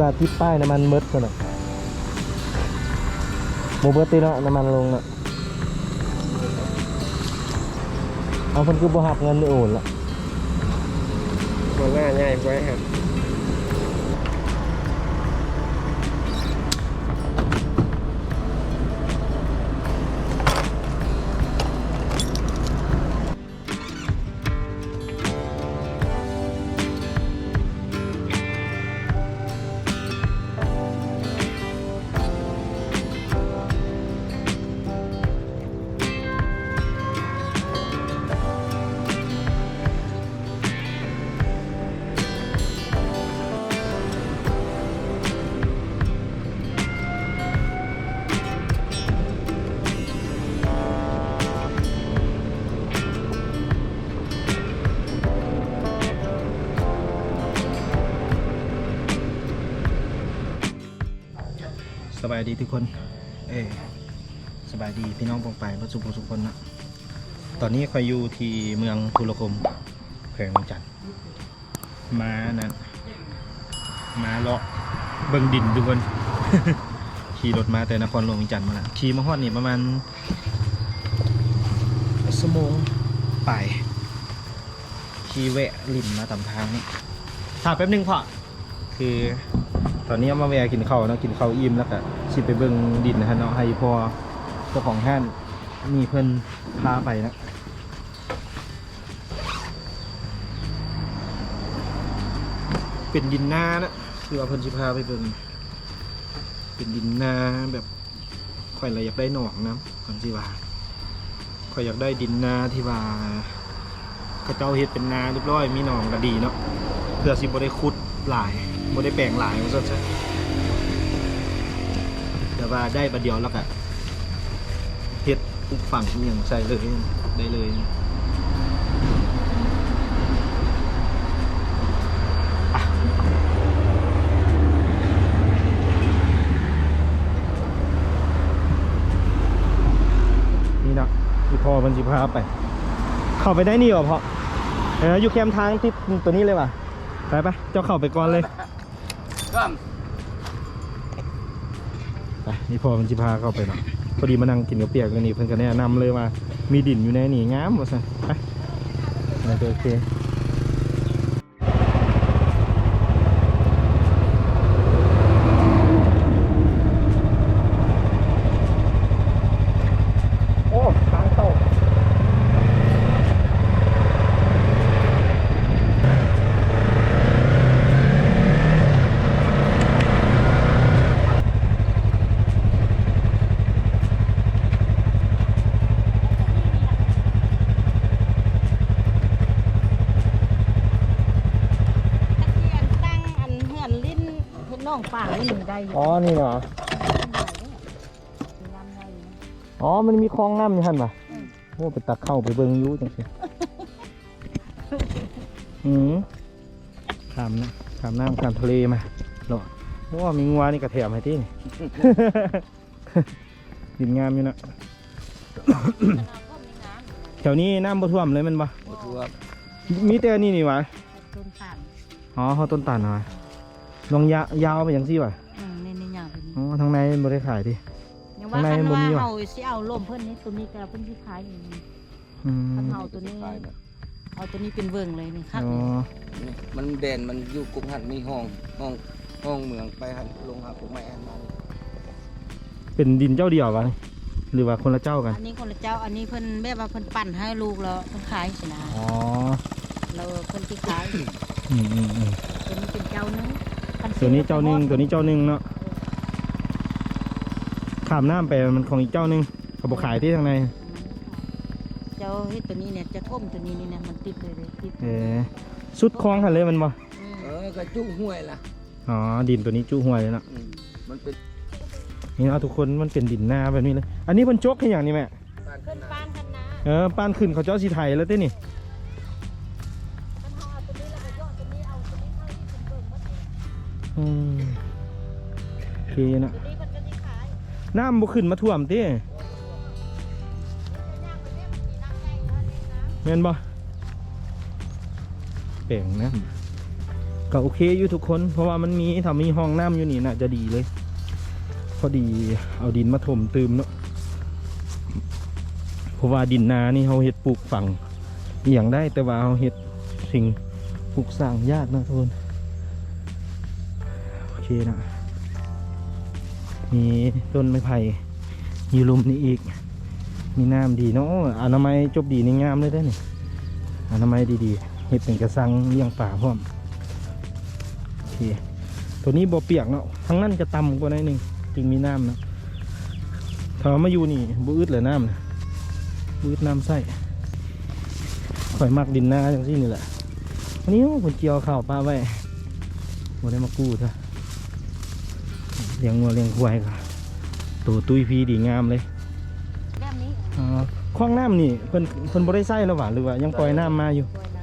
ว่าที่ป้ายน้ำมันเมิดกันหน่อยโมเบิร์ตตีเนาะน้ำมันลงเนาะเอาคนคือบวหักเงินไม่โอนละหัวหน้าใหญ่ไว้ครับายดีทุกคน เอ้ยสบายดีพี่น้องปองไปพระสุขสุขคนนะตอนนี้คอยอยู่ที่เมืองทุรคมแขวงเวียงจันทน์มานั่นมาเลาะเบิ่งดินทุกคน ขี่รถมาแต่นครหลวงเวียงจันทน์มาละขี่มาฮอดนี่ประมาณสมงไปขี่แวะลินมาตามทางนี่ถ่ายแป๊บนึงพ่อคือ ตอนนี้เอามาแวะกินข้าวเนาะกินข้าวอิ่มแล้วก็สิไปเบิ่งดินนะฮะเนาะให้พอเจ้าของห้านมีเพิ่นพาไปนะเป็นดินนานะคือว่าเพิ่นสิพาไปเบิ่งเป็นดินนาแบบข่อยเลยอยากได้หนองนะก่อนสิว่าข่อยอยากได้ดินนาที่ว่าเขาเจ้าเฮ็ดเป็นนาเรียบร้อยมีหนองก็ดีเนาะเพื่อสิบ่ได้ขุดหลาย บ่ได้แปลงหลายว่าซั่นซะแต่ว่าได้บัดเดียวแล้วก็เฮ็ดปลูกฝังอย่างใส่เลยได้เลยนี่นะที่พ่อมันสิพาไป เข้าไปได้นี่เหรอพ่อเอออยู่แคมทางที่ตัวนี้เลยว่ะ ไปไปเจ้าเข้าไปก่อนเลย ก็ไปนี่พอมันจิพาเข้าไปเนาะพอดีมานั่งกินกับเปียกกันนี่เพิ่นก็แนะนำเลยว่า มีดินอยู่ในนี่งามว่าซั่นไปโอเคโอ้ทางเข้า ตะเกียนตั้งอันเหือนลิ้นเห็นน้องป่าลิ้นได้ อยู่อ๋อ นี่เหรอ มีน้ำได้อยู่นะอ๋อ มันมีคลองน้ำอยู่หั่นป่ะโอ้ไปตักเข้าไปเบิ่งอยู่จังซี่ อืมข้ามนะข้ามน้ำข้ามทะเลมาเนาะโอ้มีงัวนี่กระแถมให้ที่นี่ ดินงามอยู่นะเราก็มีน้แถวนี้น้ำบ่ท่วมเลยแมันบ่บ่ทั่วมีแต่อันนี่นี่หวะำต้นตาลอ๋อเขาต้นตาลหน่อยลองยะยาวไปอย่างซี่วะ อ๋อทางในบ่ได้ขายดิ ยังว่าข้างในคันบ่ว่ามีว่ะเอาสิเอาล่มเพิ่นนี่ตัวนี้ก็เพิ่นที่ขายอยู่นี่อืมคันเอาตัวนี้ เอาตัวนี้เป็นเวิงเลยนี่คักอ๋อนี่มันเด่นมันอยู่กรุงหันมีห้องห้องห้องเมืองไปหันลงหาผมไม่แอนมาเป็นดินเจ้าเดียวกันหรือว่าคนละเจ้ากันอันนี้คนละเจ้า อันนี้เพิ่นแบบว่าเพิ่นปั่นให้ลูกแล้วเพิ่นขายสินะอ๋อเราเพิ่นที่ขาย อืมอืมอืมตัวนี้เป็นเจ้านึงคัตัวนี้เจ้าหนึ่งตัวนี้เจ้าหนึ่งเนาะ ข้ามน้ำไปมันของอีกเจ้าหนึ่งเขาบอกขายที่ทางในเจ้าเฮ็ดตัวนี้เนี่ยจะก้มตัวนี้นี่นะมันติดเลยเลยติดเออสุดคลองหันเลยมันบ่อืมเออกระจุ้งห้วยล่ะอ๋อดินตัวนี้จู้ห่วยเลยเนาะอืมมันเป็นนี่เนาะทุกคนมันเป็นดินนาแบบนี้เลย อันนี้มันจกให้อย่างนี้แม่บ้านขึ้นนาบ้านกันนะเออป้านขึ้นเขาเจ้าสีไทยแล้วเต้นี่มันเอาตัวนี้แล้วก็ย่อตัวนี้เอาตัวนี้เข้าที่เป็นเบิ่งหมดเลยอืมโอเคเนาะ ตัวนี้มันก็ที่ขาย น้ำบ่ขึ้นมาท่วมเต้ย่างไปเนี่ยมันมีน้ำแดงเท่านี้นะแม่นบ่แปลงน้ำก็โอเคอยู่ทุกคน เพราะว่ามันมีถ้ามีห้องน้ำอยู่นี่น่าจะดีเลย พอดีเอาดินมาถมตืมเนาะเพราะว่าดินนานี่เขาเฮ็ดปลูกฝังอหย่างได้แต่ว่าเขาเฮ็ดสิ่งปลูกสร้างยากนะทุกคนโอเคนะ มีต้นไม้ไผ่อยู่ลุมนี้อีก มีน้ำดีเนาะอนามัยจบดีในงามเลยได้นี่อนามัยดีๆเฮ็ดเป็นกระสังเลี้ยงป่าพร้อมโอเคตัวนี้บ่อเปียกเนาะทั้งนั้นจะต่ำกว่านิดนึงจึงมีน้ำนะถ้ามาอยู่นี่บ่อึดเลยน้ำนะบ่อึดน้ำใส่ข่อยมักดินหนาจังซี่นี่แหละอันนี้ผมเจียวข้าวปลาไว้บ่ได้มากู้เถอะ เลี้ยงงัวเลี้ยงควายก็ตัวตุ้ยพีดีงามเลยแบบนี้อ๋อคลองน้ำนี่เพิ่นเพิ่นบ่ได้ใส่แล้วหว่าหรือว่ายังปล่อยน้ำมาอยู่ ปล่อยน้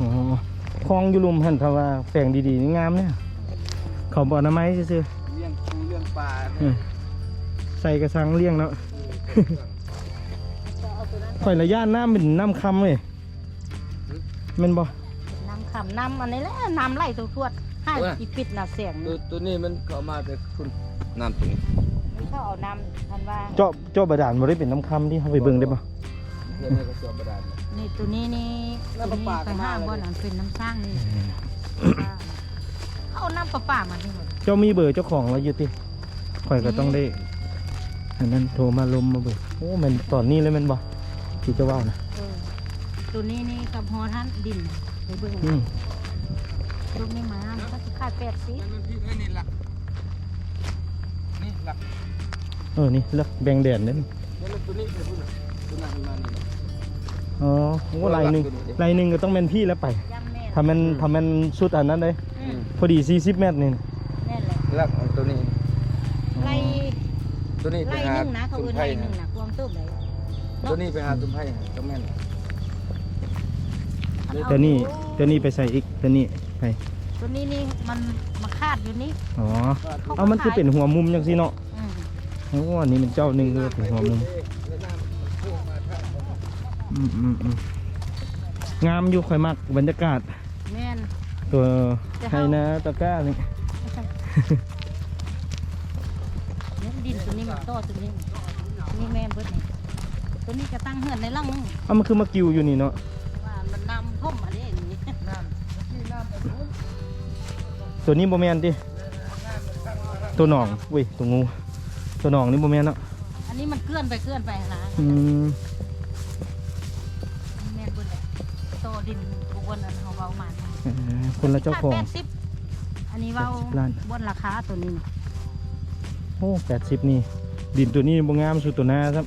อ๋อคลองอยู่ลุมหันถ้าว่าแปลงดีๆนี่งามเนี่ย เขาบ่อน้ำไม้ซื่อเลี้ยงปูเลี้ยงปลาๆเออใส่กระสังเลี้ยงเนาะำก็เอาตัวนั้นข่อยระยะน้ำเป็นน้ำคำเลยแม่นบ่น้ำขำน้ำอันนี้แหละน้ำไหลตัวทวด ห้าอีปิดน่ะเสียงตัวตัวนี้มันเข้ามาแต่คุณน้ำตัวนี้นี่เขาเอาน้ำทันว่าเจาะเจาะบาดาลบ่ได้เป็นน้ำคำที่เฮาไปเบิ่งได้บ่เพื่อนในกระสอบบาดาลเนี่ยนี่ตัวนี้นี่แล้ตัววปลานี้ปลาไปห้างก็มาบ่อนอันเป็นน้ำสร้างนี่เขาเอาน้ำประปามาที่หมดเจ้ามีเบอร์เจ้าของแล้วอยู่ติข่อยก็ต้องได้อันนั้นโทรมาลมมาเบิ่งโอ้แม่นตอนนี้เลยแม่นบ่ที่เจะว่านะเออตัวนี้นี่กับฮอท่านดินไปเบิ่งอืม ลูกนี่มามันก็สิขายแปดสิบมันพี่เอ้ยนี่หลัก นี่หลักเออ นี่เลือกแบ่งแดดเด้อแล้วมันตัวนี้เป็นผู้น่ะตัวนั้นมานี่อ๋อโอ้ลายหนึงลายหนึงก็ต้องแม่นพี่แล้วไปย่ำแม่นถ้ามันถ้ามันสุดอันนั้นเลย อืมพอดี 40 เมตรนี่ แน่นแหละหลักเอาตัวนี้ ไล่ตัวนี้ไปไล่หาหนึ่งนะเขาตุ้มเอิ้นไผ่ไล่หนึ่งนะความตุ้มเลยตัวนี้ไปหาตุ้มไผ่ก็แม่น ตัวนี้ตัวนี้ไปใส่อีกตัวนี้ไปตัวนี้นี่มันมาคาดอยู่นี่อ๋อเอามันคือเป็นหัวมุมจังซี่เนาะอืมโอ้อันนี้มันเจ้าหนึงคือเป็นหัวมุมอืมอืมอืมงามอยู่ค่อยมักบรรยากาศแม่นตัวแต่ไฮเฮานาตะกร้านี่เนี่ยดินตัวนี้มันโตตัวนี้นี่แม่นเบิดนี่ตัวนี้จะตั้งเหือนในร่องนึงเอามันคือมากิวอยู่นี่เนาะ ตัวนี้โมแมนดิตัวหนองอุ้ยตัวงู ตัวหนองนี่โมแมนเนาะอันนี้มันเกลื่อนไปเกลื่อนไปนะอืมแม่นเบิดแหละโตดินกูบนอันเขาเว้ามาเออคนละเจ้าของ แปดสิบอันนี้เว้า80ล้าน บนราคาตัวนี้โอ้แปดสิบนี่ ดินตัวนี้บ่งามสุดตัวหน้าครับ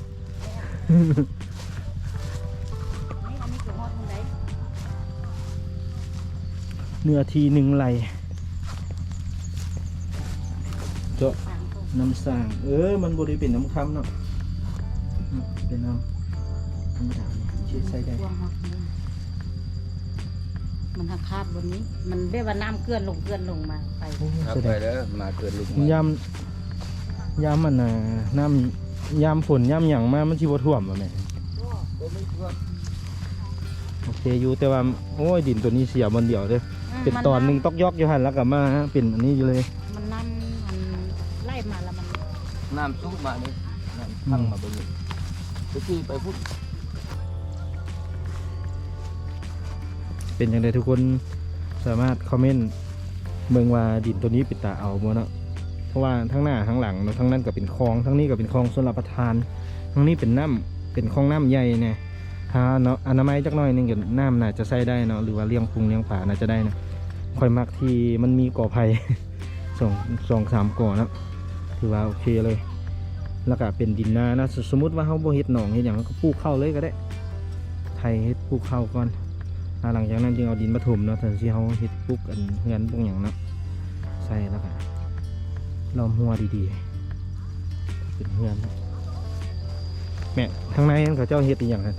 นี่อันนี้คือฮอดตรงไหนเนื้อทีหนึ่งไหล เจาะสามตัวน้ำสร้าง เออ มันบริเป็นน้ำคำเนาะอืมเป็นน้ำธรรมดาเนี่ยเช็ดใส่ได้พวงฮอดนี่มันหักคาดบนนี้ มันได้ว่าน้ำเกลื่อนลงเกลื่อนลงมาไปโอ้ครับแสดไปงแล้วมาเกิดลูกยำยำมันน่ะน้ำยำฝนยำหยังมามันชิบท่วมบ่แม่ก็ไม่ทั่วโอเคอยู่แต่ว่าโอ้ยดินตัวนี้เสียบนเดียวเด้อเป็นตอนหนึ่งตอกยอกอยู่หันแล้วกลับมาเป็นอันนี้อยู่เลย มันน้ำ น้ำซุปมาเลยน้ำพังมาบนนี้ตะกี้ไปพุ่นเป็นยังไงทุกคนสามารถคอมเมนต์เมืองว่าดินตัวนี้ปิดตาเอาบ่เนาะเพราะว่าทั้งหน้าทั้งหลังเนาะทั้งนั้นก็เป็นคลอง ทั้งนี้ก็เป็นคลองชลประทาน ทั้งนี้เป็นน้ำเป็นคลองน้ำใหญ่เนี่ยถ้าเนาะอนามัยจักหน่อยหนึงก็น้ำน่าจะใส่ได้เนาะหรือว่าเลี้ยงพุงเลี้ยงผาน่าจะได้นะค่อยมักที่มันมีก่อไผ่สองสองสามก่อเนาะ ถือว่าโอเคเลย แล้วก็เป็นดินนานะสสมมติว่าเขาบ่เฮ็ดหนองเฮ็ดหยังก็ปลูกข้าวเลยก็ได้ ไทยเฮ็ดปลูกข้าวก่อนอ่าหลังจากนั้นจึงเอาดินมาถมเนาะแต่ที่เขาเฮ็ดปลูกอันเฮือนปลูกหยังเนาะใส่แล้วก็ล้อมหัวดีๆเป็นเฮือนเนาะแม่ทางในนั้นเขาเจ้าเฮ็ดอีหยังกัน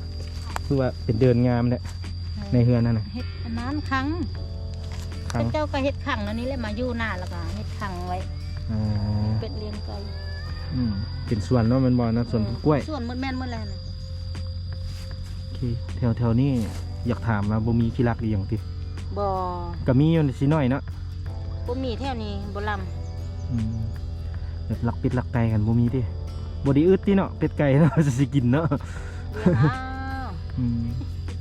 คือว่าเป็นเดินงามแหละในเฮือนนั่นน่ะเฮ็ดอันนั้นครั้งครั้งเจ้าก็เฮ็ดขังแล้วนี่แหละมาอยู่หน้าแล้วก็เฮ็ดขังไว้ อ่าเป็ดเลี้ยงไก่อืมเป็นสวนเนาะแมันบ่เนาะสวนกล้วยส่วนมดแม่นมดแลนะโอเคแถวแถวๆนี้อยากถามว่าบ่มีขี้รักอีหยังติบ่ก็มีอยู่สิหน่อยเนาะบ่มีแถวนี้บ่ลอืมแบบลักเป็ดลักไก่กันบ่มีติบ่ได้อึดติเนาะเป็ดไก่เนาะ จะสิกินเนาะำเดี๋ยวอ้าวอืม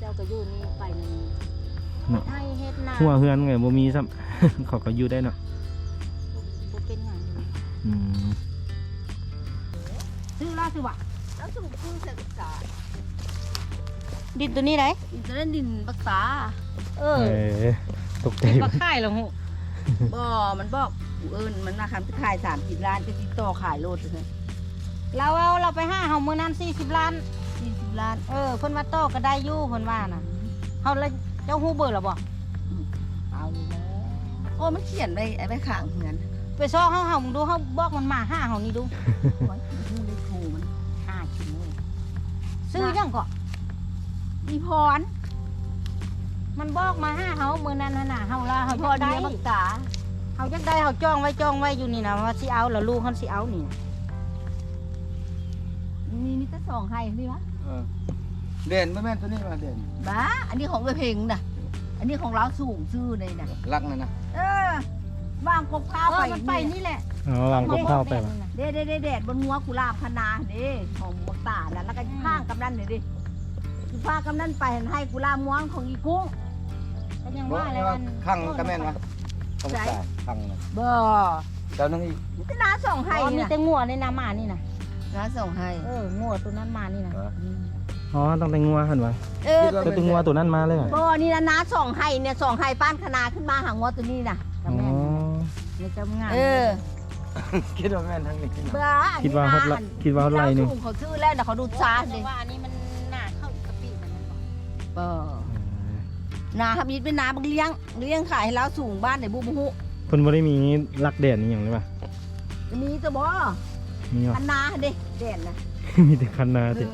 เจ้าก็อยู่นี่ไปนี่เนาะไทยเฮ็ดนาหัวเฮือนไงบ่มีซ้ำ เขาก็อยู่ได้เนาะบ่เป็นหยัง อืมซื้อล่าซื้อวะแล้วสูงคือศึกษาดินตัวนี้ได้อินเทอร์เน็ตดินปักษาเอเอออตกใจเป็นบ่ค่ายแล้วหูบ่มันบอกเอิญมันมาคำที่ขายสามสิบล้านจะติดต่อขายโลดเลยเราเอาเราไปห้าเฮามื้อนั้น40ล้านสี่สิบล้าน เออเพิ่นว่าโตอก็ได้อยู่เพิ่นว่าน่ะเฮาเลยเจ้าฮู้เบอร์แล้วบ่เอาแล้วโอ้มันเขียนไว้ไอ้ไว้ข้างเหมือน ไปซอกเฮาเฮามึงดูเฮาบอกมันมาห้าเฮานี่ดูไว้หูในโทรมันห้าชิ้นเลยซื้อยังก็มีพร มันบอกมาห้าเฮามื้อนั้นน่ะน่ะเฮาละเฮาพจะรได้เดียวปักษาเฮาจักได้เฮาจ้องไว้จ้องไว้อยู่นี่นะว่าสิเอาแล้วลูกเฮาสิเอานี่นะมีมีแต่สองให้นี่วะเออเด่นบ่แม่นตัวนี้มาเด่นบ้าอันนี้ของเอเพลงน่ะ อันนี้ของเราสูงซื้อเลยน่ะรักนะนะเออ วางกบข้าวเอไปอมันไปนี่แหละอ๋อวางกับข้าวไปว่ะเด้เด้เด้เด็ดบนหัวกุหลาบพนาเด้ของบักตาแล้วแล้วก็ข้างกำนันเนี่ยดิคือพากำนันไปเห็นให้กุหลาบม้วงของอีกุ้งก็ยังบ่ว่าแล้วว่ามันข้างก็แม่นวะต้องใช่ใส่ข้างนะบ่เจ้านึงอีกนี่จะน้าส่งให้อ๋อมีนะแต่งัวในนามานี่นะน้าส่งให้เอองัวตัวนั้นมานี่นะเอออ๋อต้องแต่งัวหั่นวะเออก็แต่งัวตัวนั้นมาเลยอะบ่นี่นะน้าส่งให้เนี่ยส่งให้ป้านคณาขึ้นมาหางวตัวนี้น่ะก็อ๋อแม่ นในเจ้างานเออคิดว่าแม่นทางนี้เบื่ออันคิดนี้ว่านะเขาละคิดว่าเขาไล่หนึงสูงเขาชื่อแล้วนะเขาดูซาเพดิราะว่าอันนี้มันหนาเข้ากะปิมันนะเออนาทำยิดเป็นนาบักเลี้ยงเลี้ยงขายให้เราสูงบ้านไหนบุบุหุเพิ่นบ่ได้มีลักแดดนี่หยังเลยป่ะมีจะบ่มีว่ะคันนาเด้เด่นนะมีแต่คันนาเอติอ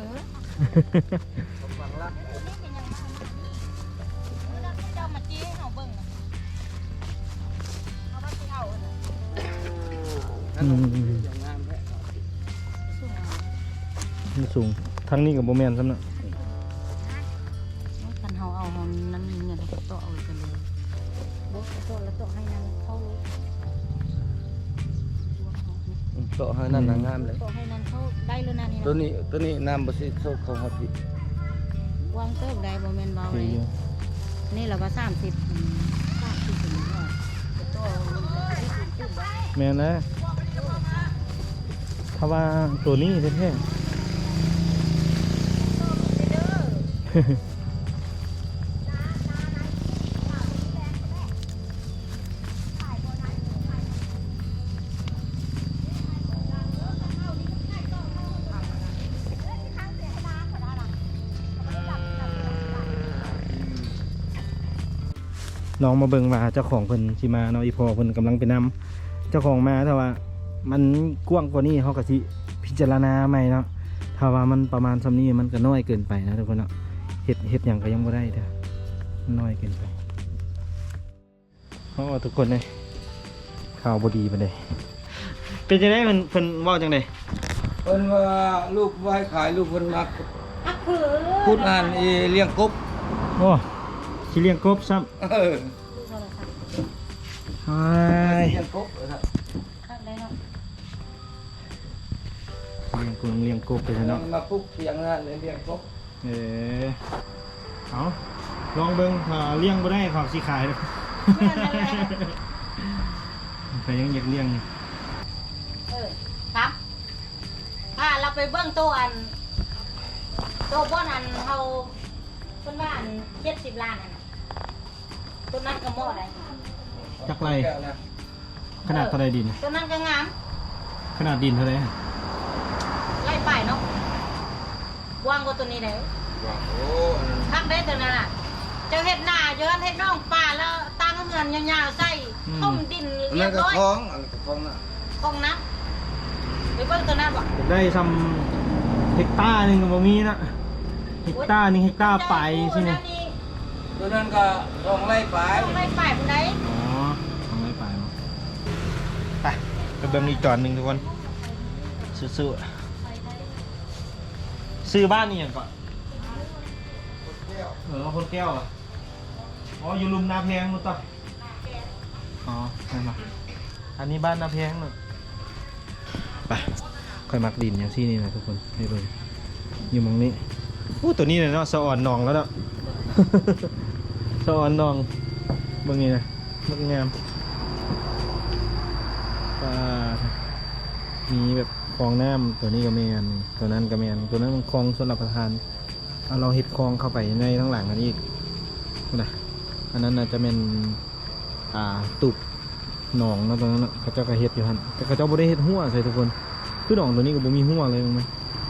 อืมอย่างงามแท้สูงเอามันสูงทั้งนี้กับบ่แม่นซ้ำเนาะคันเฮาเอาเฮานั้นมีเงินเราก็โตะเอากันเลยบ่โตะแล้วโตะให้นางเข้าอืมโตะให้นั่นน่ะงามเลยโตะให้นางเข้าได้แล้วนะนี่ตัวนะนี้ตัวนี้น้ำบ่สิโซกเขาฮอดพี่วางเติบได้บ่แม่นเบาคืเลอยอยู่นี่เราว่า30อืม30ถึงร้อยโตะแม่นนะถ้าว่าตัวนี้แท้ๆลองมาเบิ่งว่าเจ้าของเพิ่นสิมาเนาะอีพอเพิ่นกำลังไปนำเจ้าของมาแต่ว่า มันกว้างกว่านี้เขาก็สิพิจารณาใหม่เนาะถ้าว่ามันประมาณซำนี้มันก็น้อยเกินไปนะทุกคนเนาะเฮ็ดเฮ็ดหยังก็ยังบ่ได้เด้อมันน้อยเกินไปเพราะว่าทุกคนเลยข่าวบ่ดีปานใดเป็นจังได๋มันเพิ่นเว้าจังได๋เพิ่นว่าลูกบ่ให้ขายลูกเพิ่นมักอะคือพูดอ่านอีเลี้ยงกบโอ้สิเลี้ยงกบซ้ำเออไอ้เลี้ยงกบ ลองเลี้ยงกบไปซะเนาะมาปลุกเสียงนั่นเลยเลี้ยงกบเออเอาลองเบิ่งถ้าเลี้ยงบ่ได้เขอสิขายเด้อแม่นะไปยังอยากเลี้ยงอยู่เออครับถ้าเราไปเบื้องโตวอันโตวบ้านอันเฮาเพิ่นว่าอันเจ็ดสิบล้านอันน่ะตัวนั้นก็หมาะได้จักไรขนาดเท่าไรดิน ตัวนั้นก็งาม ขนาดดินเท่าไรฮะ ไล่ไปเนาะวางกว่าตัวนี้ได้ว่าโอ้อันนั้นทักได้ตัวนั้นน่ะ เจ้าเฮ็ดหน้าเจ้าเฮ็ดน้องป่าแล้วตั้งเงินยาวๆใส่ท่มดินอันเรีนั้ยนบก็ร้อยคล้องอันนั้นก็คล้องน่ะคงนับไปเบิ่งตัวนั้นบ่อยากได้ทำเฮกตาร์หนึ่งก็บ่มีนะเฮกตาร์หนึ่งเฮกตาร์ไปใช่ไหมตัวนั้นก็ลองไล่ไปต้องไล่ไปผู้ใดอ๋อทำไม่ไปเนาะไปไปเบิ่งอีกจอนหนึ่งทุกคนสู้ๆ ซื้อบ้านนี่อย่างก่อนเออคนแก้วอะโอ้อ๋ออยู่ลุมนาแพงมุตตะอ๋อใช่ไหมอันนี้บ้านนาแพงเนอะไปค่อยมักดินอย่างที่นี่นะทุกคนให้เบิ่งอยู่หมองนี้อู้ตัวนี้เลยเนาะสะอ่อนหนองแล้วเนาะ สะอ่อนหนองเบิ่งนี่นะมันงามป่ามีแบบ คลองน้ำตัวนี้ก็แมนตัวนั้นก็แมนตัวนั้นมันคลองสำหรับประทานเอาเราเห็ดคลองเข้าไปในทั้งหลังอันนี้อีกนะอันนั้นน่าจะเป็นอ่าตุบหนองนะตรงนั้นเขาเจ้าก็เห็ดอยู่หันแต่เขาเจ้าบ่ได้เห็ดหัวใส่ทุกคนคือหนองตัวนี้ก็บ่มีหัวเลยมั้งไหม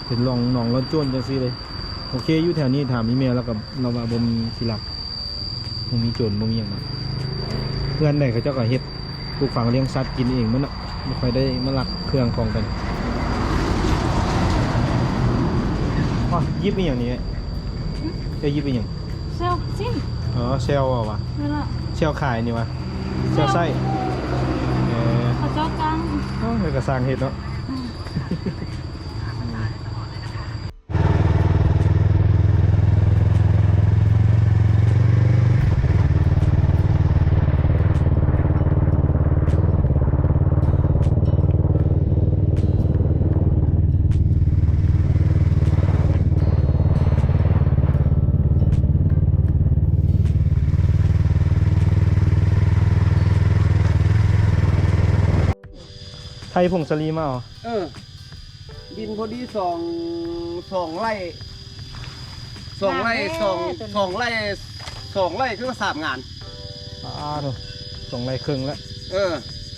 เห็นหนองหนองร้อนจ้วนจังซี่เลยโอเคอยู่แถวนี้ถามอีเมลแล้วกับเราว่าบ่มีสิหลักบ่มีโจรบ่มีหยังเพื่อนได้เขาเจ้าก็เฮ็ดปลูกฝังเลี้ยงสัตว์กินเองมันน่ะบ่ค่อยได้มาลักเครื่องของกัน อ๋อยิบอีหยังนี่จะยิบอีหยังเซลซิมอ๋อเซลล์วะนั่นแหละเซลล์ขายนี่วะเซลล์ไส้เออเขาเจ้ากลางเอ้าเดี๋ยวก็สร้างเฮ็ดเนาะ ผงสลีมาเหรอเออ ดินพอดีสองสองไร่สองไร่สองสองไร่สองไร่คือว่าสามงานอ่าดูส่งไรครึ่งแล้วเออ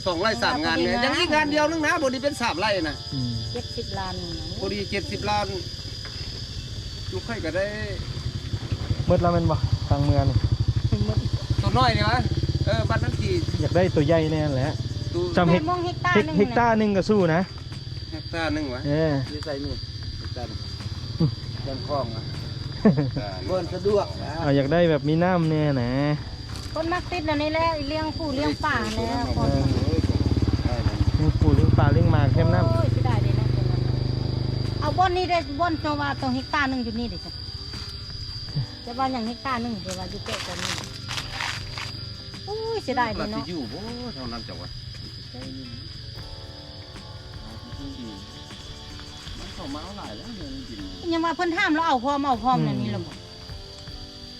สองไร่สามงานเนี่ยยังอีกงานเดียวนึงนะบดีเป็นสามไร่นะอืมเจ็ดสิบล้านหนึ่งบดีเจ็ดสิบล้านลูกไข่ก็ได้มืดแล้วแมันบ่ทางเมืองตัวน้อยเนี่ยวะเออบ้านนั้นกี่อยากได้ตัวใหญ่แน่แหละ ตัวจำเฮเฮกกมงเฮกตาเฮกหนึ่งเฮกตาร์หนึ่งก็สู้นะเฮกตาร์หนึ่งวะเออดีใส่นี่เฮกตาร์หนึ่งเดินคลองอะเบินสะดวกนะเอาอยากได้แบบมีน้ำเนี่ยนะคนมักติดอันนี้แหละเลี้ยงผู้เลี้ยงป่าแล้วคนมีปูเลี้ยงปลาเลี้ยงหมากเข้มน้โอ้ยสิได้เลยนะตัวนั้นเอาบ่อนนี้ได้บ่อนโนว่าตรงเฮกตาร์หนึ่งอยู่นี่เด้จ้ะจะว่าอย่างเฮกตาร์หนึ่งเดี๋ยวว่าอยู่ใกล้กันนี่โอ้ยเสียดายเลยเนาะอยู่โอ้เท่านั้นจังวะ มันเข้ามาเอาหลายแล้วเงินดินยังว่าเพิ่นห้ามเราเอาพร้อมเอาพร้อมนั่นนี่ละบ่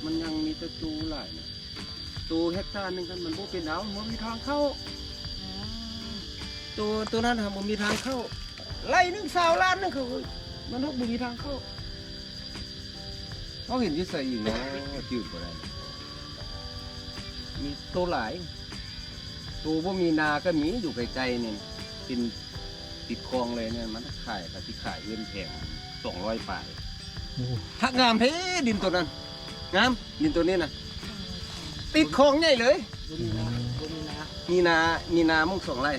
มันยังมีแตะตูหลายนะตูเฮกตาร์หนึงกันมันบ่เป็นเอามันมีทางเข้าตัวตัวนั้นครับมันมีทางเข้าไล่หนึงสาวล้านหนึงคือมันบ่มีทางเข้าเขาเห็นอยิ่ใส่อีกเนาะจืดกว่าได้มีตัวหลาย ตัวบ่มีนาก็มีอยู่ไกลๆเนี่ยติดติดคลองเลยเนี่ยมันขายกับที่ขายเงินแพงสองร้อยปลายำโอ้ถ้างามเท่ดินตัวนั้นงามดินตัวนี้นะติดคลองใหญ่เลยมีนา มีนามุ่งสองไร่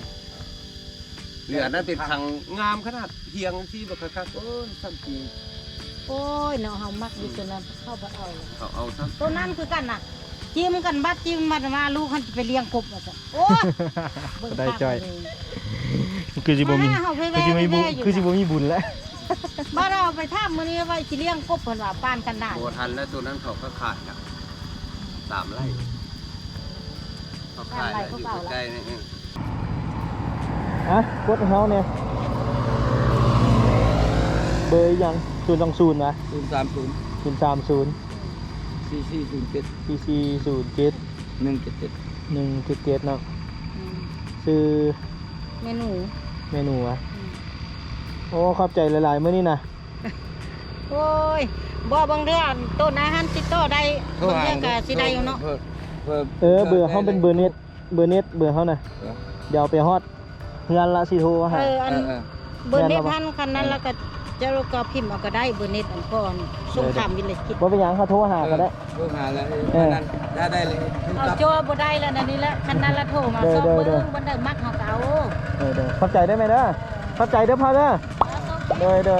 เหลือนั้นเป็นทางงามขนาดเทียงที่แบบคักๆโอ้ยสักทีโอ้ยเนาะเฮามักอยู่ตัวนั้นเข้าบ่เอาเลยเขาเอาซะตัวนั้นคือกันน่ะ จิ้มกันบัดจิ้มบัดมาลูกเขาจะไปเลี้ยงกบว่าซั่นโอ้ยเบิ่งได้ภาพจ้อยเลย คือสิบ่มีมาเฮาไปคือแว่สิบ่มีบุแว่อยู่ คือสิบ่มีบุญแล้ว บ้านเราไปท่ามมื้อนี้ว่าสิเลี้ยงกบเพิ่นว่าป้านกันได้โบทันแล้วตัวนั้นเขาก็ขายอะสามไร่เขาขายแล้วอยู่ใกล้ๆนี่เอง อะกดให้เฮาเนี่ยเบอร์ยังศูนย์สองศูนย์นะศูนย์ สามศูนย์ศูนย์สามศูนย์สี่สี่ศูนย์เจ็ดพีซีศูนย์เจ็ดหนึ่งเจ็ดเจ็ดหนึ่งเจ็ดเจ็ดเนาะอืมชื่อเมนูเมนูอะอืมโอ้ขอบใจหลายๆมื้อนี้นะโอ้ยบ่บางเดือนต้นอาหารติดต่อได้บางเดือนก็สิได้อยู่เนาะเออเบอร์เฮาเป็นเบอร์เน็ตเบอร์เน็ตเบอร์เฮาน่ะเออเดี๋ยวเอาไปฮอดเฮือนละสิโทรหาเอออันเออเบอร์เน็ตทันคันนั้นแล้วก็ เจะก็พิมพ์เอาก็ได้เบอร์เน็ตอันก่อนส่งถามวิเลจคิดบ่เป็นหยังเขาโทรหาก็ได้ เออหาแล้วเออนั้นได้ได้เลยเอาโจบ่ได้แล้วนั่นนี่แหละคันนั้นละโทรมาเด้อสอบเด้อเบิ่เด้อ งบ่ได้มักเฮาก็เอาเออเด้อขอบใจได้ไหมเด้อขอบใจเด้อพ่อเด้อ เด้อเด้อ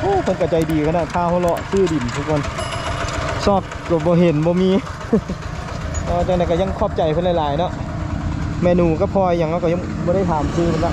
โอ้เพิ่นก็ใจดีขนาดข้าวเฮาเลาะซื้อดินทุกคนซอกก็บ่เห็นบ่มี เออจังได๋ก็ยังขอบใจเพิ่นหลายๆเนาะเมนูก็พออย่างเราก็ยังบ่ได้ถามชื่อเพิ่นละ